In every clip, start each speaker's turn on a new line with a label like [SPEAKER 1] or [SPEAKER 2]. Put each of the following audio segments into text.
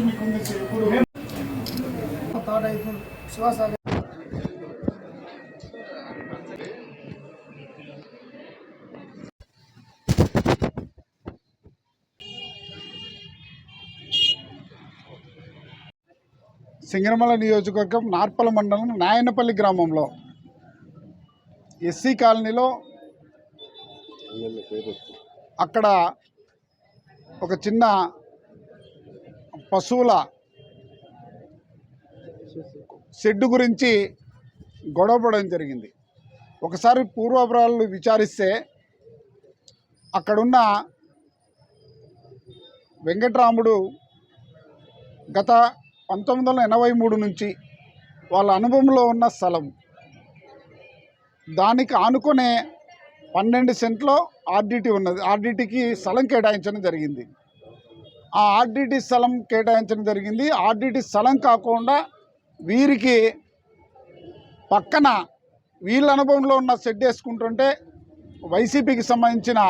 [SPEAKER 1] నుంచి ఇప్పుడు థర్డ్ అయిపోయింది శివసాగర్
[SPEAKER 2] నియోజకవర్గం నార్పల మండలం నాయనపల్లి గ్రామంలో ఎస్సీ కాలనీలో అక్కడ ఒక చిన్న పశువుల షెడ్డు గురించి గొడవపడడం జరిగింది. ఒకసారి పూర్వపురాలు విచారిస్తే అక్కడున్న వెంకట్రాముడు గత పంతొమ్మిది వందల ఎనభై మూడు నుంచి వాళ్ళ అనుభవంలో ఉన్న స్థలం. దానికి ఆనుకునే పన్నెండు సెంట్లో ఆర్డిటి ఉన్నది ఆర్డిటీకి స్థలం కేటాయించడం జరిగింది. ఆ ఆర్డిటి స్థలం కేటాయించడం జరిగింది. ఆర్డిటి స్థలం కాకుండా వీరికి పక్కన వీళ్ళ అనుభవంలో ఉన్న షెడ్ వేసుకుంటుంటే వైసీపీకి సంబంధించిన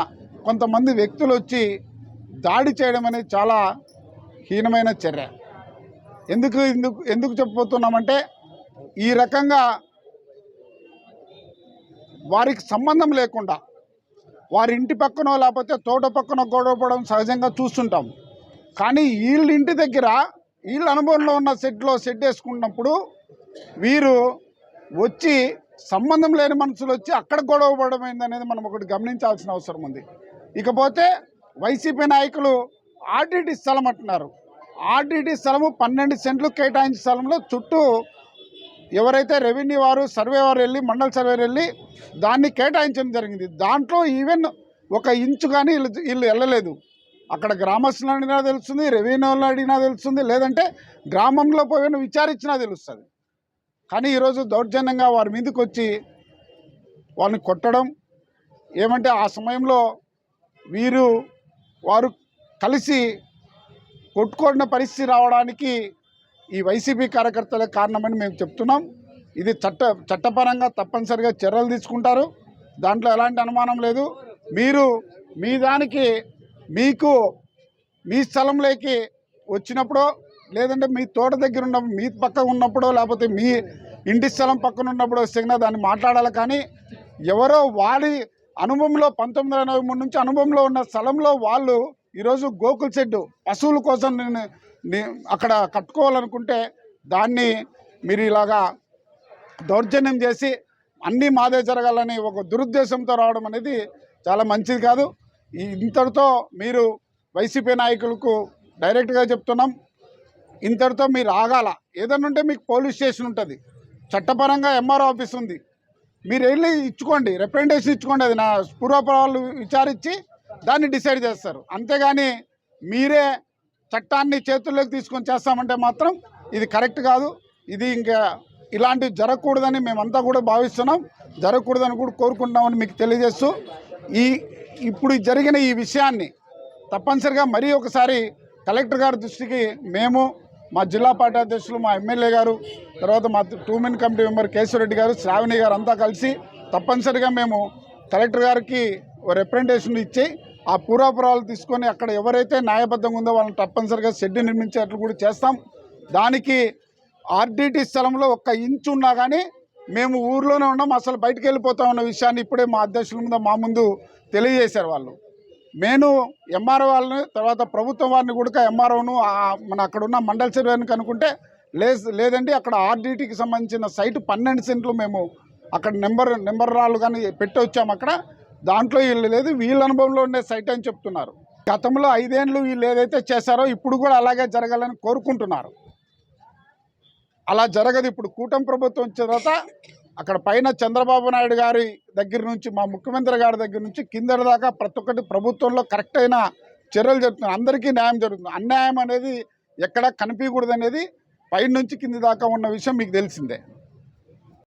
[SPEAKER 2] కొంతమంది వ్యక్తులు వచ్చి దాడి చేయడం అనేది చాలా హీనమైన చర్య. ఎందుకు ఎందుకు ఎందుకు చెప్పబోతున్నామంటే ఈ రకంగా వారికి సంబంధం లేకుండా వారి ఇంటి పక్కనో లేకపోతే తోట పక్కన గొడవపడడం సహజంగా చూస్తుంటాం. కానీ వీళ్ళ ఇంటి దగ్గర వీళ్ళ అనుభవంలో ఉన్న సెట్లో సెట్ వేసుకున్నప్పుడు వీరు వచ్చి సంబంధం లేని మనుషులు వచ్చి అక్కడ గొడవ పడమైంది అనేది మనం ఒకటి గమనించాల్సిన అవసరం ఉంది. ఇకపోతే వైసీపీ నాయకులు ఆర్డిటి స్థలం అంటున్నారు. ఆర్డిటి స్థలము పన్నెండు సెంట్లు కేటాయించిన స్థలంలో చుట్టూ ఎవరైతే రెవెన్యూ వారు సర్వే వారు వెళ్ళి మండల సర్వే వెళ్ళి దాన్ని కేటాయించడం జరిగింది. దాంట్లో ఈవెన్ ఒక ఇంచు కానీ వీళ్ళు వీళ్ళు వెళ్ళలేదు. అక్కడ గ్రామస్తులను అడిగినా తెలుస్తుంది రెవెన్యూ అడిగినా తెలుస్తుంది లేదంటే గ్రామంలో పోయిన విచారించినా తెలుస్తుంది. కానీ ఈరోజు దౌర్జన్యంగా వారి మీదకి వచ్చి వాళ్ళని కొట్టడం ఏమంటే ఆ సమయంలో వీరు వారు కలిసి కొట్టుకోడిన పరిస్థితి రావడానికి ఈ వైసీపీ కార్యకర్తలే కారణమని మేము చెప్తున్నాం. ఇది చట్ట చట్టపరంగా తప్పనిసరిగా చర్యలు తీసుకుంటారు. దాంట్లో ఎలాంటి అనుమానం లేదు. మీరు మీ దానికి మీకు మీ స్థలంలోకి వచ్చినప్పుడో లేదంటే మీ తోట దగ్గర ఉన్న మీ పక్క ఉన్నప్పుడో లేకపోతే మీ ఇంటి స్థలం పక్కన ఉన్నప్పుడు వస్తే దాన్ని మాట్లాడాలి. కానీ ఎవరో వాడి అనుభవంలో పంతొమ్మిది వందల ఎనభై మూడు నుంచి అనుభవంలో ఉన్న స్థలంలో వాళ్ళు ఈరోజు గోకుల్ షెడ్డు పశువుల కోసం నేను అక్కడ కట్టుకోవాలనుకుంటే దాన్ని మీరు ఇలాగా దౌర్జన్యం చేసి అన్నీ మాదే జరగాలని ఒక దురుద్దేశంతో రావడం అనేది చాలా మంచిది కాదు. ఇంతటితో మీరు వైసీపీ నాయకులకు డైరెక్ట్గా చెప్తున్నాం. ఇంతటితో మీరు ఆగాల. ఏదన్నా ఉంటే మీకు పోలీస్ స్టేషన్ ఉంటుంది. చట్టపరంగా ఎంఆర్ఓ ఆఫీస్ ఉంది. మీరు వెళ్ళి ఇచ్చుకోండి. రిప్రజెంటేషన్ ఇచ్చుకోండి. అది నా పూర్వపరాలు విచారించి దాన్ని డిసైడ్ చేస్తారు. అంతేగాని మీరే చట్టాన్ని చేతుల్లోకి తీసుకొని చేస్తామంటే మాత్రం ఇది కరెక్ట్ కాదు. ఇది ఇంకా ఇలాంటివి జరగకూడదని మేమంతా కూడా భావిస్తున్నాం. జరగకూడదని కూడా కోరుకుంటున్నామని మీకు తెలియజేస్తూ ఈ ఇప్పుడు జరిగిన ఈ విషయాన్ని తప్పనిసరిగా మరీ ఒకసారి కలెక్టర్ గారి దృష్టికి మేము మా జిల్లా పార్టీ అధ్యక్షులు మా ఎమ్మెల్యే గారు తర్వాత మా two men committee member Keshava Reddy గారు శ్రావణి గారు అంతా కలిసి తప్పనిసరిగా మేము కలెక్టర్ గారికి రిప్రజెంటేషన్ ఇచ్చి ఆ పూర్వాపురాలు తీసుకొని అక్కడ ఎవరైతే న్యాయబద్ధంగా ఉందో వాళ్ళని తప్పనిసరిగా షెడ్ నిర్మించేట్లు కూడా చేస్తాం. దానికి ఆర్డిటి స్థలంలో ఒక్క ఇంచు ఉన్నా కానీ మేము ఊర్లోనే ఉన్నాం అసలు బయటికి వెళ్ళిపోతా ఉన్న విషయాన్ని ఇప్పుడే మా అధ్యక్షుల ముందు మా ముందు తెలియజేశారు వాళ్ళు. నేను ఎంఆర్ఓ వాళ్ళని తర్వాత ప్రభుత్వం వారిని కూడా ఎంఆర్ఓను మన అక్కడ ఉన్న మండల సర్వేని కనుక్కుంటే లేదండి అక్కడ ఆర్డీటీకి సంబంధించిన సైట్ పన్నెండు సెంట్లు మేము అక్కడ నెంబర్ నెంబర్ రాళ్ళు కానీ పెట్టి వచ్చాము అక్కడ. దాంట్లో వీళ్ళు లేదు వీళ్ళ అనుభవంలో ఉండే సైట్ అని చెప్తున్నారు. గతంలో ఐదేళ్ళు వీళ్ళు ఏదైతే చేశారో ఇప్పుడు కూడా అలాగే జరగాలని కోరుకుంటున్నారు. అలా జరగదు. ఇప్పుడు కూటమి ప్రభుత్వం వచ్చిన తర్వాత అక్కడ పైన చంద్రబాబు నాయుడు గారి దగ్గర నుంచి మా ముఖ్యమంత్రి గారి దగ్గర నుంచి కింద దాకా ప్రతి ఒక్కటి ప్రభుత్వంలో కరెక్ట్ అయిన చర్యలు జరుగుతున్నాయి. అందరికీ న్యాయం జరుగుతుంది. అన్యాయం అనేది ఎక్కడ కనిపించకూడదు అనేది పై నుంచి కింది దాకా ఉన్న విషయం మీకు తెలిసిందే.